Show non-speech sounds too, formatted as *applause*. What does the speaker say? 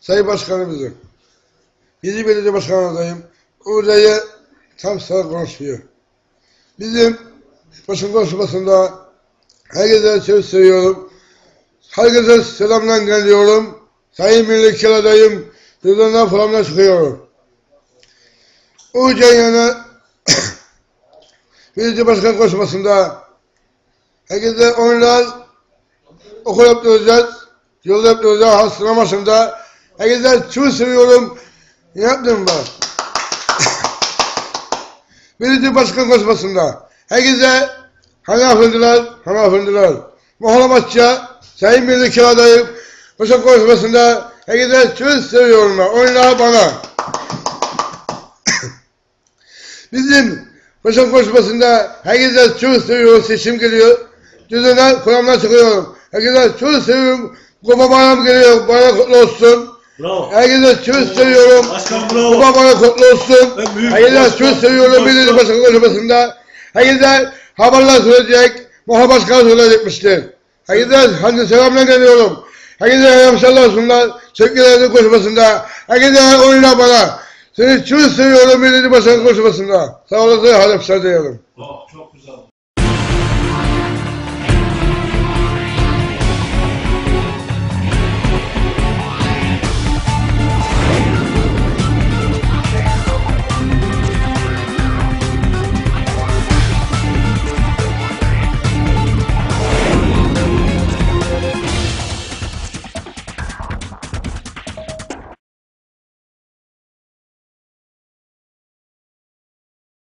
Sayın Başkanımızı, Bizi Belediye Başkanı adayım, Uğur'dayı tam sıra konuşuyor. Bizim basın konuşmasında herkese söz söylüyorum. Herkese selamlar gönderiyorum. Sayın Milletvekili adayım, Rıdvan'dan falanla çıkıyorum. Uğur'dan yana *coughs* Belediye Başkan konuşmasında herkese oyunlar okul yaptıracağız, yol yaptıracağız, hastane başında. Herkese çok seviyorum. Yaptım ben? Belediye Başkan konuşmasında herkese hanımefendiler, hanımefendiler, Muharrem Sayın Milletvekili adayım, başkan konuşmasında herkese çok seviyorum ben. Oyunlar bana. *coughs* Bizim başkan konuşmasında herkese çok seviyorum. Seçim geliyor. Düzene kuramdan çıkıyorum. Herkese çok seviyorum. Kupa bayram geliyor. Bayram kutlu olsun. Bravo. Herkese çok seviyorum. Başkan bravo. Kupa bayram kutlu olsun. Herkese çok seviyorum. başkan. Belediye başkan konuşmasında. Herkese haberler söyleyecek. Muha başkan söyleyecekmiştir. Herkese hadi selamlar geliyorum. Herkese hemşehriler olsunlar. Sevgilerini konuşmasında. Herkese oyna bana. Seni çok seviyorum belediye başkan konuşmasında. Sağ olasın. Hadi. Bravo, Çok güzel.